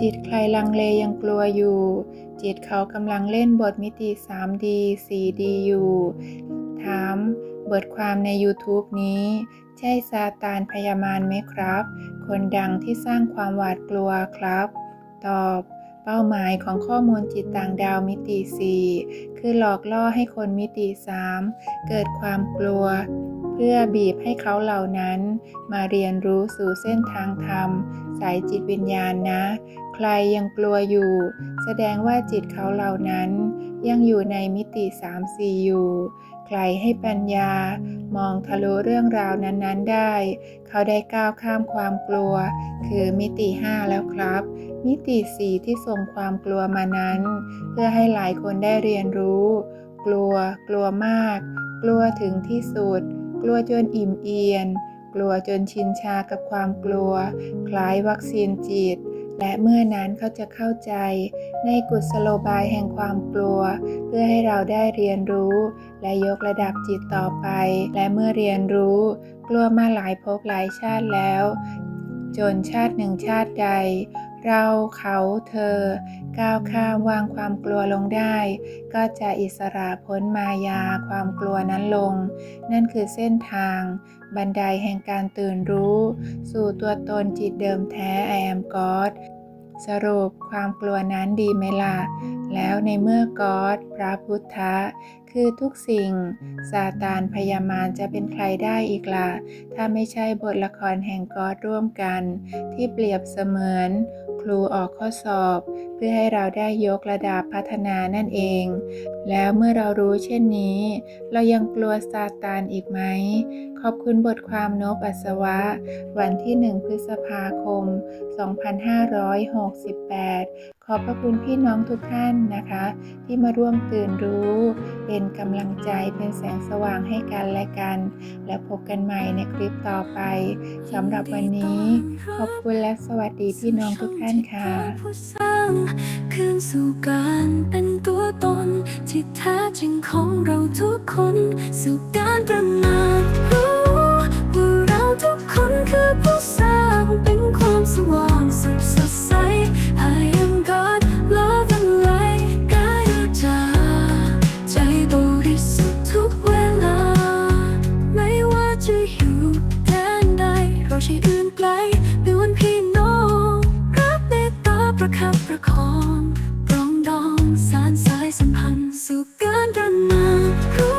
จิตใครลังเลยังกลัวอยู่ จิตเขากำลังเล่นบทมิติ 3D 4D อยู่ ถามบทความใน YouTube นี้ ใช่ซาตานพยามารไหมครับ คนดังที่สร้างความหวาดกลัวครับ ตอบเป้าหมายของข้อมูลจิตต่างดาวมิติ 4 คือหลอกล่อให้คนมิติ 3 เกิดความกลัว เพื่อบีบให้เขาเหล่านั้น มาเรียนรู้สู่เส้นทางธรรม สายจิตวิญญาณนะ รยังกลัวอยู่ แสดงว่าจิตเขาเหล่านั้นยังอยู่ในมิติ3-4อยู่ ใครให้ปัญญามองทะลุเรื่องราวนั้นๆได้ เขาได้ก้าวข้ามความกลัว คือมิติ5แล้วครับ มิติ4ที่ส่งความกลัวมานั้น เพื่อให้หลายคนได้เรียนรู้ กลัว กลัวมาก กลัวถึงที่สุด กลัวจนอิ่มเอียน กลัวจนชินชากับความกลัว คล้ายวัคซีนจิต และเมื่อนั้นเขาจะเข้าใจในกุศโลบายแห่งความกลัว เพื่อให้เราได้เรียนรู้ และยกระดับจิตต่อไป และเมื่อเรียนรู้ กลัวมาหลายภพหลายชาติแล้ว จนชาติหนึ่งชาติใด เราเขาเธอ ก้าวข้ามวางความกลัวลงได้ ก็จะอิสระพ้นมายาความกลัวนั้นลง นั่นคือเส้นทางบันไดแห่งการตื่นรู้ สู่ตัวตนจิตเดิมแท้ I am God สรุปความกลัวนั้นดีไหมล่ะ แล้วในเมื่อกอดพระพุทธะคือทุกสิ่งซาตานพยามารจะเป็นใครได้อีกล่ะ ถ้าไม่ใช่บทละครแห่งกอดร่วมกัน ที่เปรียบเสมือน ครูออกข้อสอบ เพื่อให้เราได้ยกระดับพัฒนานั่นเอง แล้วเมื่อเรารู้เช่นนี้ เรายังกลัวซาตานอีกไหม ขอบคุณบทความนบอัศวะ วันที่ 1 พฤษภาคม 2568 ขอบพระคุณพี่น้องทุกท่านนะคะ ที่มาร่วมตื่นรู้ เป็นกำลังใจเป็นแสงสว่างให้กันและกัน และพบกันใหม่ในคลิปต่อไปสำหรับวันนี้ ขอบคุณและสวัสดีพี่น้องทุกท่านค่ะคืนสู่การเป็นตัวตนที่แท้จริงของเราทุกคนสู่การตระหนั คับประคองปรองดองสารสายสัมพันธ์สู่การตระหนักรู้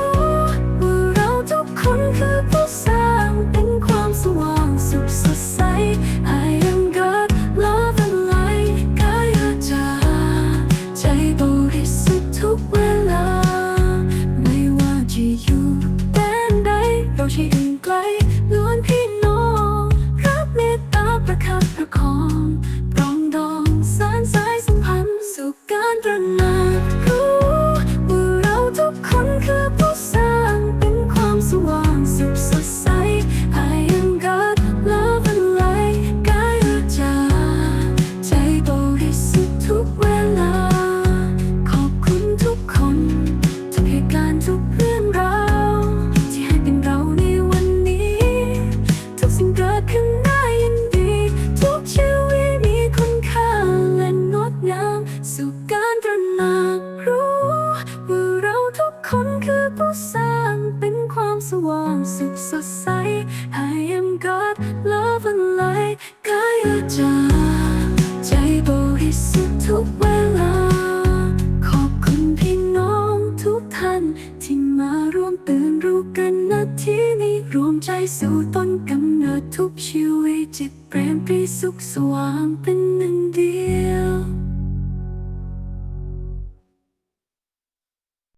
ว่าเราทุกคนคือผู้สร้างเป็นความสว่างสุขสดใส I am God love and light กายจาใจบริสุทธิ์ทุกเวลา ไม่ว่าจะอยู่ การตระหนักรู้ว่าเราทุกคนคือผู้สร้างเป็นความสว่างสุขสดใส I am God love and light กายจาใจบริสุทธิ์ทุกเวลา ขอบคุณพี่น้องทุกท่าน ที่มาร่วมตื่นรู้กันนาทีนี้รวมใจสู่ต้นกำเนิดทุกชีวิตจิตเปรมปรีสุขสว่างเป็นหนึ่งเดียว